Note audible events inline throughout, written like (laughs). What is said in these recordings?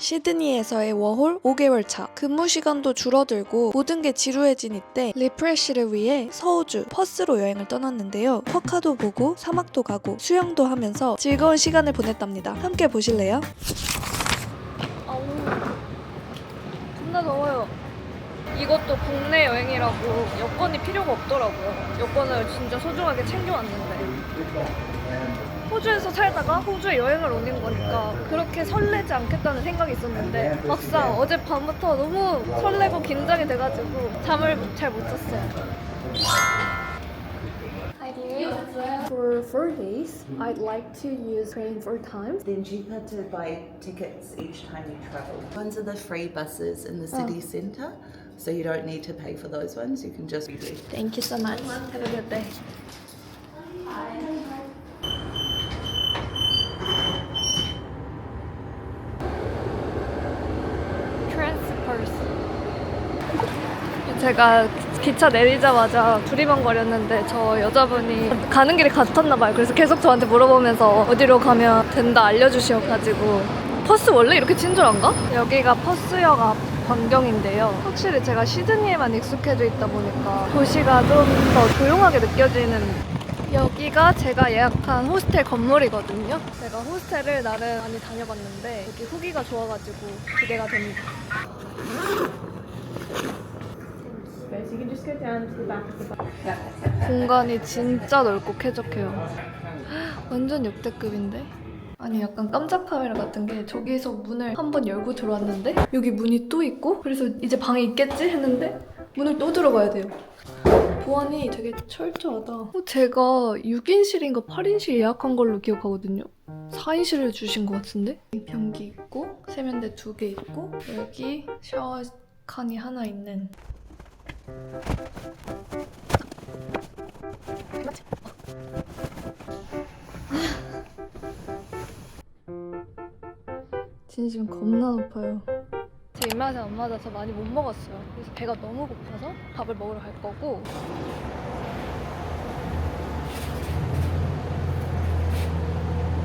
시드니에서의 워홀 5개월 차. 근무 시간도 줄어들고 모든 게 지루해진 이때 리프레쉬를 위해 서우주, 퍼스로 여행을 떠났는데요. 쿼카도 보고 사막도 가고 수영도 하면서 즐거운 시간을 보냈답니다. 함께 보실래요? 아우, 겁나 더워요. 이것도 국내 여행이라고 여권이 필요가 없더라고요. 여권을 진짜 소중하게 챙겨왔는데. 호주에서 살다가 호주에 여행을 오는 거니까 그렇게 설레지 않겠다는 생각이 있었는데 막상 어젯밤부터 너무 설레고 긴장이 돼가지고 잠을 잘 못 잤어요. Hi dear. For four days, I'd like to use train four times. Then cheaper to buy tickets each time you travel. Ones are the free buses in the city centre, so you don't need to pay for those ones. You can just. Thank you so much. Have a good day. 트랜스퍼스 제가 기차 내리자마자 두리번거렸는데 저 여자분이 가는 길이 같았나 봐요. 그래서 계속 저한테 물어보면서 어디로 가면 된다 알려주셔가지고 퍼스 원래 이렇게 친절한가? 여기가 퍼스역 앞 광경인데요. 확실히 제가 시드니에만 익숙해져 있다 보니까 도시가 좀 더 조용하게 느껴지는 여기가 제가 예약한 호스텔 건물이거든요. 제가 호스텔을 나름 많이 다녀봤는데 여기 후기가 좋아가지고 기대가 됩니다. 공간이 진짜 넓고 쾌적해요. 완전 역대급인데? 아니 약간 깜짝 카메라 같은 게 저기서 문을 한 번 열고 들어왔는데 여기 문이 또 있고 그래서 이제 방에 있겠지 했는데 문을 또 들어가야 돼요. 보안이 되게 철저하다. 어, 제가 6인실인가 8인실 예약한 걸로 기억하거든요. 4인실을 주신 것 같은데? 변기 있고 세면대 두 개 있고 여기 샤워 칸이 하나 있는 진심 겁나 높아요. 제 입맛에 안 맞아서 많이 못 먹었어요. 그래서 배가 너무 고파서 밥을 먹으러 갈 거고.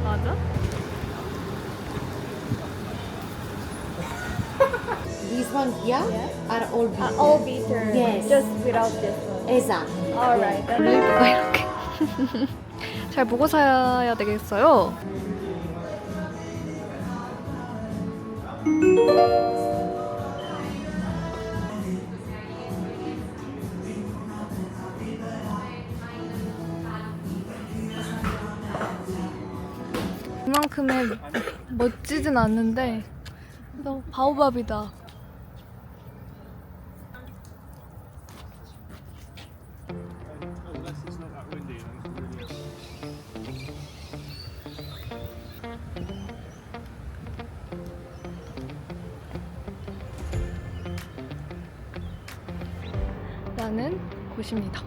맞아? These ones here are all beaten. 아, all bitter. Yes. Just without this one. Exact. Alright. 레이브가 이렇게. 잘 보고 사야 되겠어요. 그만큼의 멋지진 않는데 너무 바오밥이다. 곳입니다.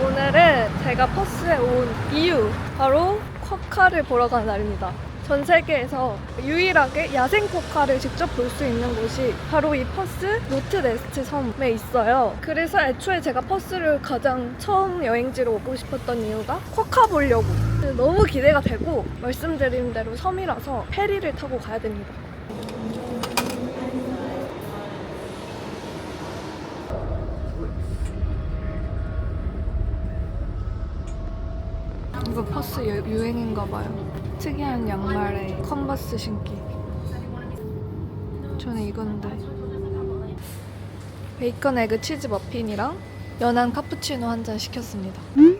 오늘은 제가 퍼스에 온 이유 바로 쿼카를 보러 가는 날입니다. 전 세계에서 유일하게 야생 쿼카를 직접 볼 수 있는 곳이 바로 이 퍼스 노트레스트 섬에 있어요. 그래서 애초에 제가 퍼스를 가장 처음 여행지로 오고 싶었던 이유가 쿼카 보려고. 너무 기대가 되고 말씀드린 대로 섬이라서 페리를 타고 가야 됩니다. 이거 퍼스 유, 유행인가 봐요. 특이한 양말에 컨버스 신기. 저는 이건데. 베이컨 에그 치즈 머핀이랑 연한 카푸치노 한 잔 시켰습니다. Okay,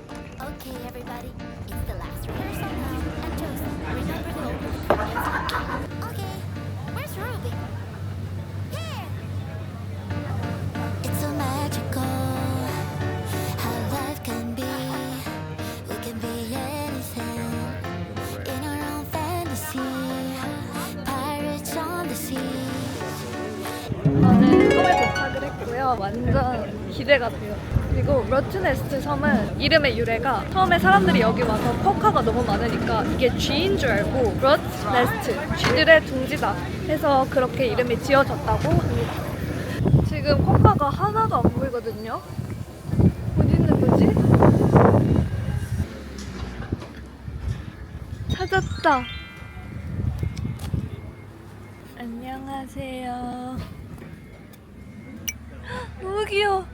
완전 기대가 돼요. 그리고 러트네스트 섬은 이름의 유래가 처음에 사람들이 여기 와서 쿼카가 너무 많으니까 이게 쥐인 줄 알고 러트네스트, 쥐들의 둥지다 해서 그렇게 이름이 지어졌다고 합니다. 지금 쿼카가 하나도 안 보이거든요. 어디 있는 거지? 찾았다. 귀여워.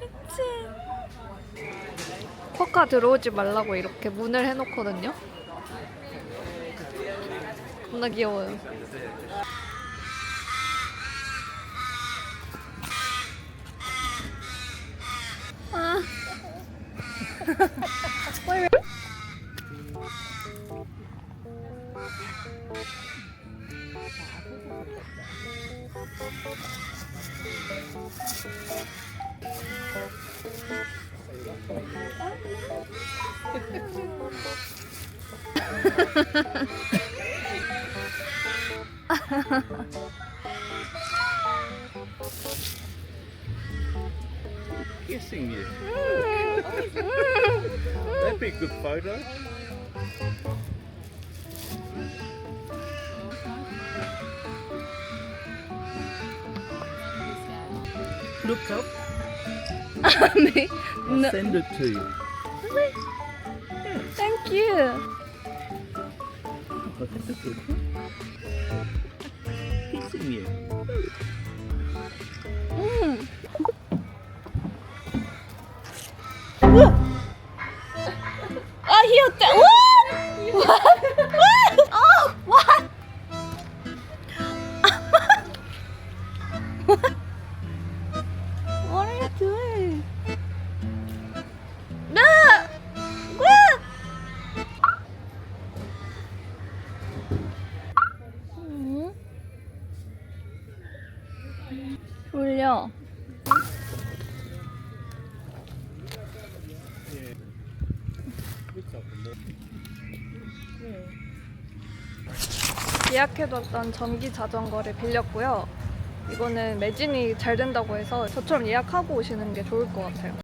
미친. 쿼카 들어오지 말라고 이렇게 문을 해놓거든요. 겁나 귀여워요. (laughs) kissing you. (laughs) That'd be a good photo. Look up. (laughs) I'll send it to you. Thank you. কিন্তু দেখুন 예약해뒀던 전기 자전거를 빌렸고요. 이거는 매진이 잘 된다고 해서 저처럼 예약하고 오시는 게 좋을 것 같아요.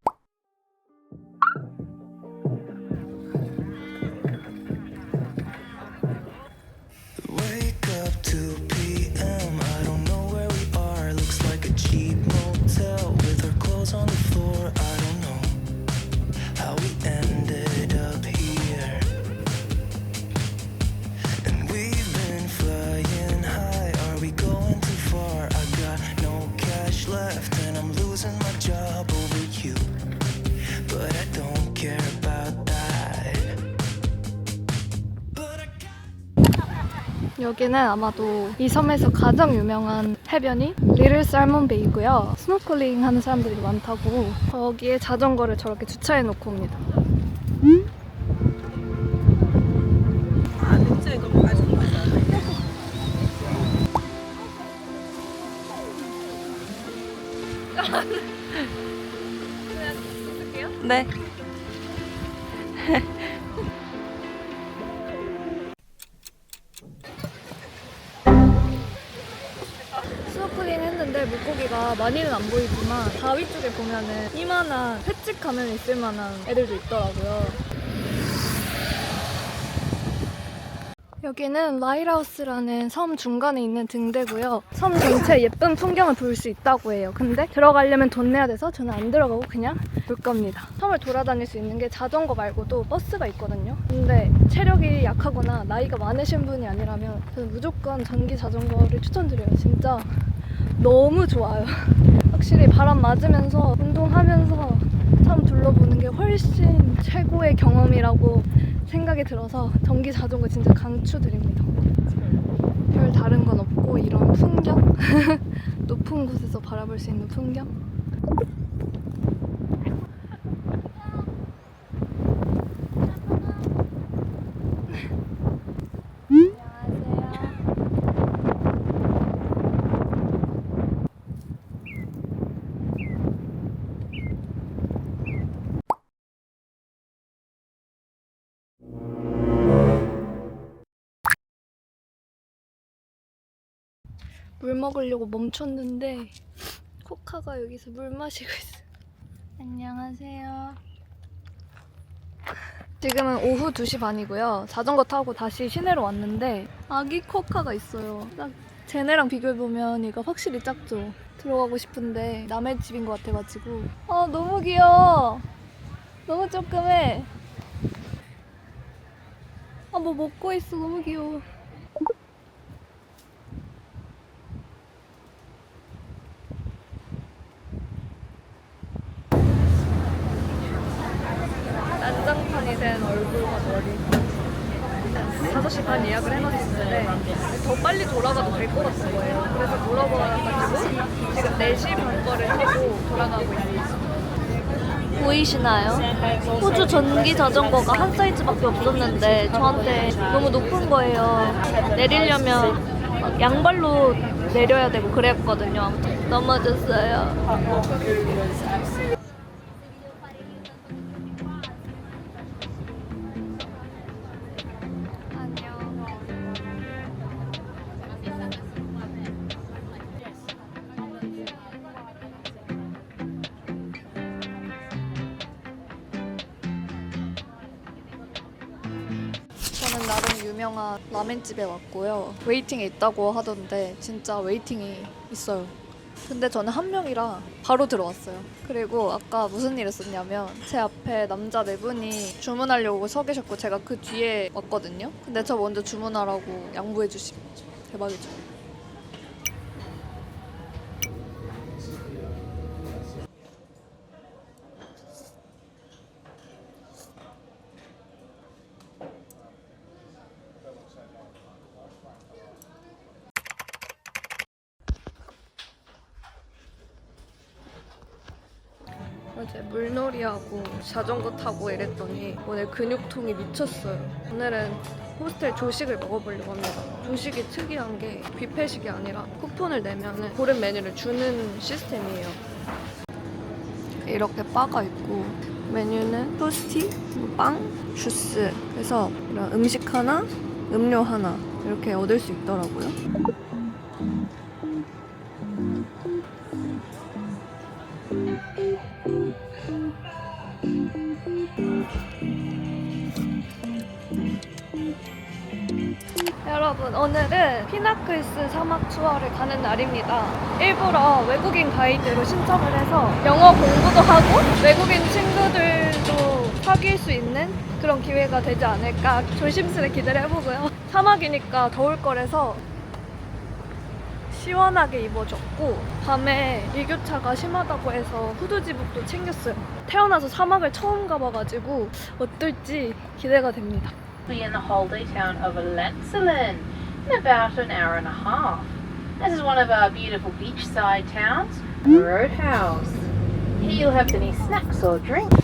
여기는 아마도 이 섬에서 가장 유명한 해변이 리틀 살몬 베이고요. 스노클링 하는 사람들이 많다고 거기에 자전거를 저렇게 주차해 놓고 옵니다. 네. 많이는 안 보이지만 바위 쪽에 보면은 이만한 횟집 가면 있을 만한 애들도 있더라고요. 여기는 라이트하우스라는 섬 중간에 있는 등대고요. 섬 전체 예쁜 풍경을 볼 수 있다고 해요. 근데 들어가려면 돈 내야 돼서 저는 안 들어가고 그냥 볼 겁니다. 섬을 돌아다닐 수 있는 게 자전거 말고도 버스가 있거든요. 근데 체력이 약하거나 나이가 많으신 분이 아니라면 저는 무조건 전기 자전거를 추천드려요. 진짜 너무 좋아요. (laughs) 확실히 바람 맞으면서 운동하면서 섬 둘러보는 게 훨씬 최고의 경험이라고 생각이 들어서 전기 자전거 진짜 강추드립니다. 별 다른 건 없고 이런 풍경 (laughs) 높은 곳에서 바라볼 수 있는 풍경 물 먹으려고 멈췄는데 코카가 여기서 물 마시고 있어. 안녕하세요. 지금은 오후 2시 반이고요. 자전거 타고 다시 시내로 왔는데 아기 코카가 있어요. 딱 쟤네랑 비교해보면 얘가 확실히 작죠. 들어가고 싶은데 남의 집인 것 같아가지고 아 너무 귀여워. 너무 조그매. 아 뭐 먹고 있어 너무 귀여워. 난장판이 된 얼굴과 머리. 5시 반 예약을 해놨었는데 더 빨리 돌아가도 될것 같은 거예요. 그래서 물어봐가지고 지금 4시 반 거를 타고 돌아가고 있어요 보이시나요? 호주 전기 자전거가 한 사이즈밖에 없었는데 저한테 너무 높은 거예요. 내리려면 막 양발로 내려야 되고 그랬거든요. 넘어졌어요 유명한 라멘집에 왔고요. 웨이팅에 있다고 하던데 진짜 웨이팅이 있어요. 근데 저는 한 명이라 바로 들어왔어요. 그리고 아까 무슨 일 있었냐면 제 앞에 남자 네 분이 주문하려고 서 계셨고 제가 그 뒤에 왔거든요. 근데 저 먼저 주문하라고 양보해 주시면 대박이죠. 자전거 타고 이랬더니 오늘 근육통이 미쳤어요. 오늘은 호스텔 조식을 먹어보려고 합니다. 조식이 특이한 게 뷔페식이 아니라 쿠폰을 내면 고른 메뉴를 주는 시스템이에요. 이렇게 바가 있고 메뉴는 토스티, 뭐 빵, 주스 그래서 이런 음식 하나, 음료 하나 이렇게 얻을 수 있더라고요. 오늘은 피나클스 사막 투어를 가는 날입니다. 일부러 외국인 가이드로 신청을 해서 영어 공부도 하고 외국인 친구들도 사귈 수 있는 그런 기회가 되지 않을까 조심스레 기대를 해보고요. 사막이니까 더울 거라서 시원하게 입어줬고 밤에 일교차가 심하다고 해서 후드지북도 챙겼어요. 태어나서 사막을 처음 가봐가지고 어떨지 기대가 됩니다. in the holiday town of Lenzelen in about an hour and a half. This is one of our beautiful beachside towns, Roadhouse. Here you'll have any snacks or drinks.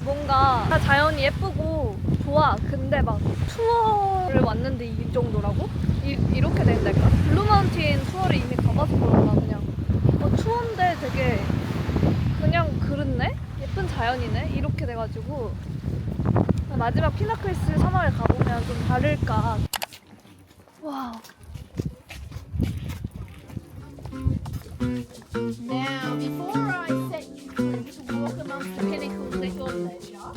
뭔가 다 자연이 예쁘고 좋아. 근데 막 투어를 왔는데 이 정도라고? 이, 이렇게 된달까? 블루마운틴 투어를 이미 가봐서 그런가 그냥 어, 투어인데 되게 그냥 그렇네? 예쁜 자연이네? 이렇게 돼가지고 마지막 피나클스 사막을 가보면 좀 다를까 와우 Now, before I set you free to walk amongst the pinnacles at your leisure,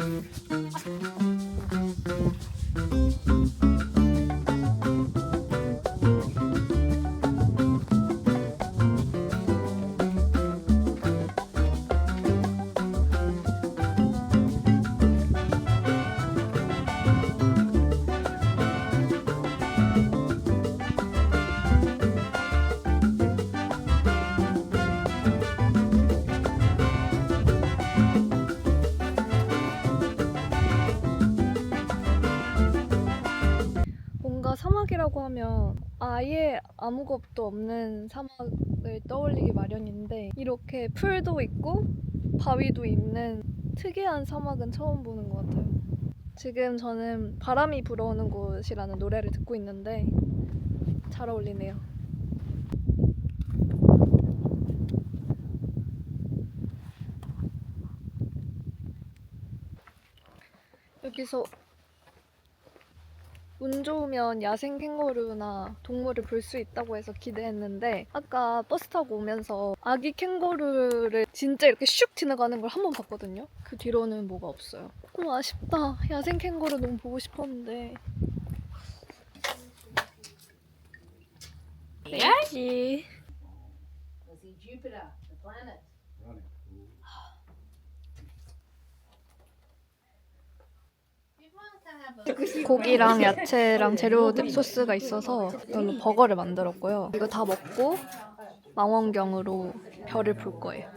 하면 아예 아무것도 없는 사막을 떠올리기 마련인데 이렇게 풀도 있고 바위도 있는 특이한 사막은 처음 보는 것 같아요. 지금 저는 바람이 불어오는 곳이라는 노래를 듣고 있는데 잘 어울리네요. 여기서 운 좋으면 야생 캥거루나 동물을 볼 수 있다고 해서 기대했는데 아까 버스 타고 오면서 아기 캥거루를 진짜 이렇게 슉 지나가는 걸 한 번 봤거든요. 그 뒤로는 뭐가 없어요. 너무 아쉽다. 야생 캥거루 너무 보고 싶었는데. 야지. 고기랑 야채랑 재료 소스가 있어서 이걸로 버거를 만들었고요. 이거 다 먹고 망원경으로 별을 볼 거예요.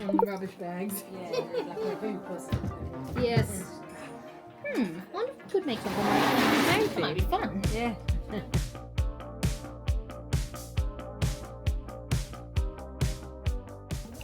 Yes. Hmm, we could make that. Might be fun. Yeah.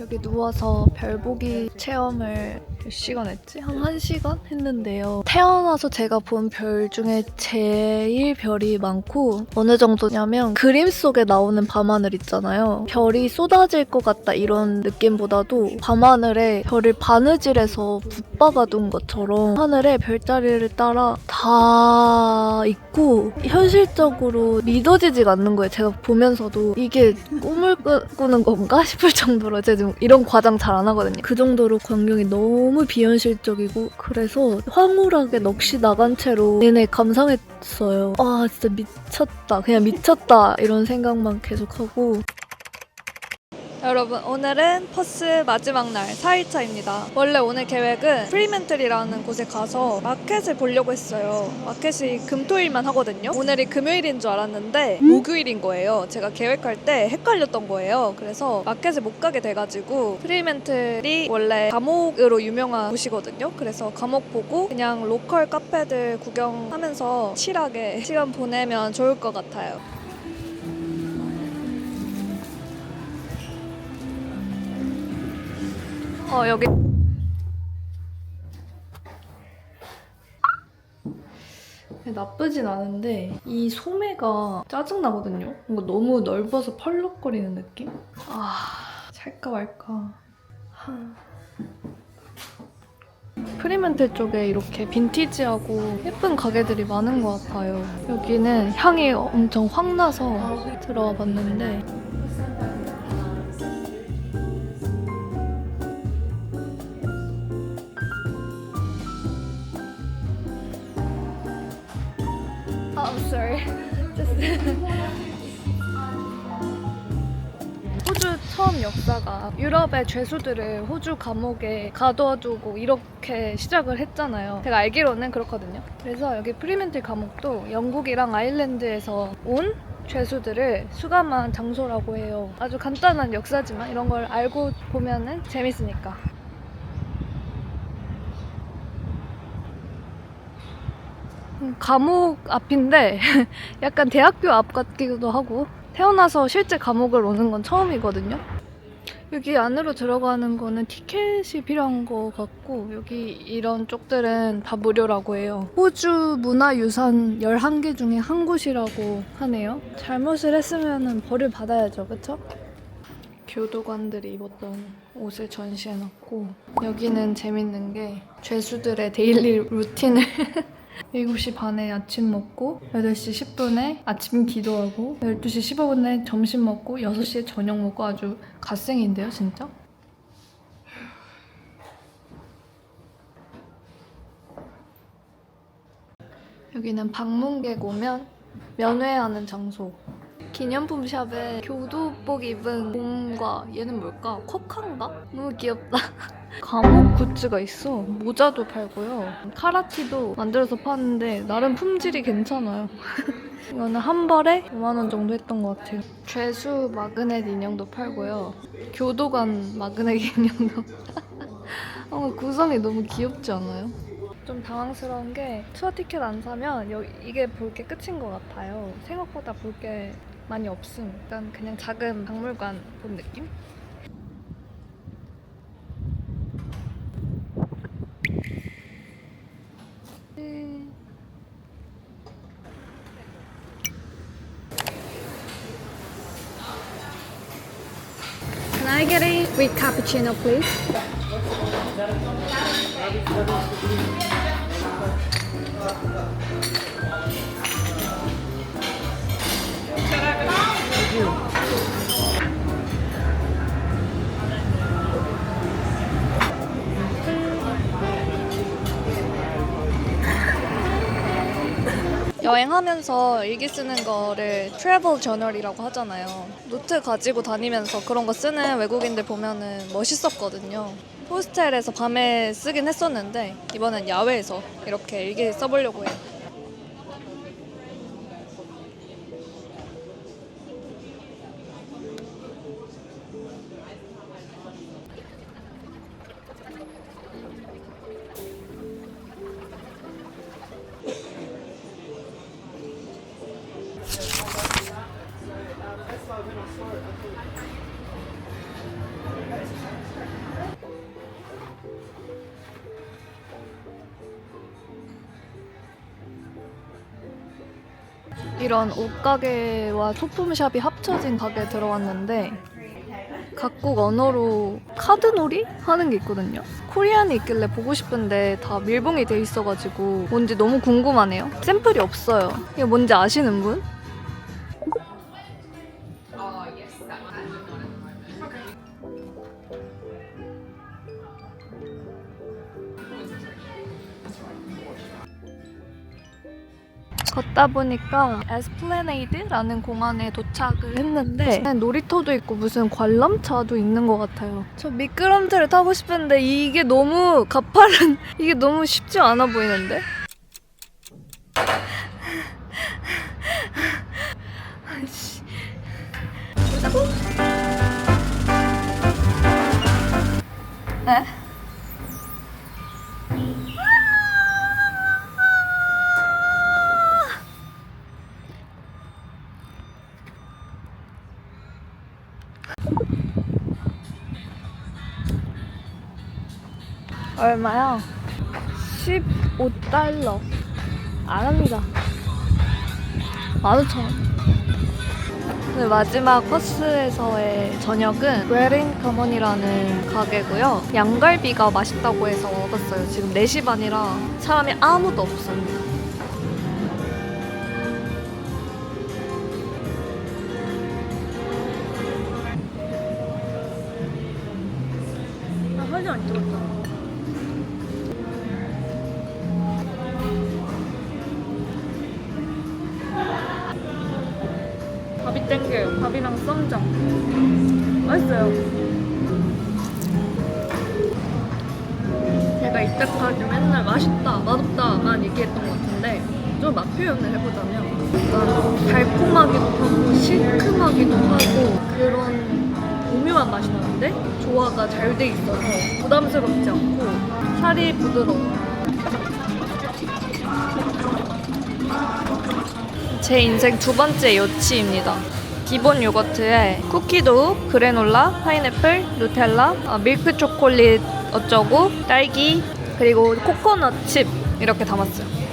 여기 누워서 별 보기 체험을 몇 시간 했지? 한 1시간 했는데요. 태어나서 제가 본 별 중에 제일 별이 많고 어느 정도냐면 그림 속에 나오는 밤하늘 있잖아요. 별이 쏟아질 것 같다 이런 느낌보다도 밤하늘에 별을 바느질해서 붙박아둔 것처럼 하늘에 별자리를 따라 다 있고 현실적으로 믿어지지가 않는 거예요. 제가 보면서도 이게 꿈을 꾸- 꾸는 건가 싶을 정도로 제가 지금 이런 과장 잘 안 하거든요. 그 정도로 광경이 너무 비현실적이고 그래서 황홀하게 넋이 나간 채로 내내 감상했어요. 아 진짜 미쳤다. 그냥 미쳤다 이런 생각만 계속하고 여러분 오늘은 퍼스 마지막 날 4일차입니다. 원래 오늘 계획은 프리멘틀이라는 곳에 가서 마켓을 보려고 했어요. 마켓이 금토일만 하거든요. 오늘이 금요일인 줄 알았는데 목요일인 거예요. 제가 계획할 때 헷갈렸던 거예요. 그래서 마켓을 못 가게 돼가지고 프리멘틀이 원래 감옥으로 유명한 곳이거든요. 그래서 감옥 보고 그냥 로컬 카페들 구경하면서 칠하게 시간 보내면 좋을 것 같아요. 어 여기 나쁘진 않은데 이 소매가 짜증나거든요. 뭔가 너무 넓어서 펄럭거리는 느낌? 아 살까 말까. 하. 프리멘틀 쪽에 이렇게 빈티지하고 예쁜 가게들이 많은 것 같아요. 여기는 향이 엄청 확 나서 들어와 봤는데 유럽의 죄수들을 호주 감옥에 가둬두고 이렇게 시작을 했잖아요. 제가 알기로는 그렇거든요. 그래서 여기 프리멘틀 감옥도 영국이랑 아일랜드에서 온 죄수들을 수감한 장소라고 해요. 아주 간단한 역사지만 이런 걸 알고 보면은 재밌으니까. 음, 감옥 앞인데 (laughs) 약간 대학교 앞 같기도 하고 태어나서 실제 감옥을 오는 건 처음이거든요. 여기 안으로 들어가는 거는 티켓이 필요한 것 같고 여기 이런 쪽들은 다 무료라고 해요. 호주 문화유산 11개 중에 한 곳이라고 하네요. 잘못을 했으면 벌을 받아야죠. 그쵸? 교도관들이 입었던 옷을 전시해놨고 여기는 재밌는 게 죄수들의 데일리 루틴을 (laughs) 7시 반에 아침 먹고 8시 10분에 아침 기도하고 12시 15분에 점심 먹고 6시에 저녁 먹고 아주 갓생인데요 진짜? 여기는 방문객 오면 면회하는 장소 기념품 샵에 교도복 입은 곰과 얘는 뭘까? 쿼카인가? 너무 귀엽다 (laughs) 감옥 굿즈가 있어. 모자도 팔고요. 카라티도 만들어서 파는데 나름 품질이 괜찮아요. (laughs) 이거는 한 벌에 5만 원 정도 했던 것 같아요. 죄수 마그넷 인형도 팔고요. 교도관 마그넷 (laughs) 인형도. 어, 구성이 너무 귀엽지 않아요? 좀 당황스러운 게 투어 티켓 안 사면 여, 이게 볼 게 끝인 것 같아요. 생각보다 볼 게 많이 없음. 약간 그냥 작은 박물관 본 느낌? I get a with cappuccino, please? 여행하면서 일기 쓰는 거를 트래블 저널이라고 하잖아요. 노트 가지고 다니면서 그런 거 쓰는 외국인들 보면은 멋있었거든요. 호스텔에서 밤에 쓰긴 했었는데 이번엔 야외에서 이렇게 일기 써보려고 해요. 이런 옷가게와 소품샵이 합쳐진 가게에 들어왔는데 각국 언어로 카드놀이 하는 게 있거든요. 코리안이 있길래 보고 싶은데 다 밀봉이 돼 있어가지고 뭔지 너무 궁금하네요. 샘플이 없어요. 이게 뭔지 아시는 분? 걷다 보니까 에스플레네이드라는 공원에 도착을 했는데 놀이터도 있고 무슨 관람차도 있는 것 같아요. 저 미끄럼틀을 타고 싶은데 이게 너무 가파른 (laughs) 이게 너무 쉽지 않아 보이는데. (laughs) 에? 얼마요? 15달러. 안 합니다. 15,000원. 네, 마지막 코스에서의 저녁은 웨링 커먼이라는 가게고요. 양갈비가 맛있다고 해서 먹었어요. 지금 4시 반이라 사람이 아무도 없습니다. 밥이랑 썸장. 맛있어요. 제가 이때까지 맨날 맛있다, 맛없다만 얘기했던 것 같은데 좀 맛 표현을 해보자면 달콤하기도 하고 시큼하기도 하고 그런 오묘한 맛이 나는데 조화가 잘 돼 있어서 부담스럽지 않고 살이 부드러워요. 제 인생 두 번째 요치입니다. 기본 요거트에 쿠키도우, 그래놀라, 파인애플, 누텔라, 아, 밀크 초콜릿 어쩌고, 딸기, 그리고 코코넛 칩 이렇게 담았어요.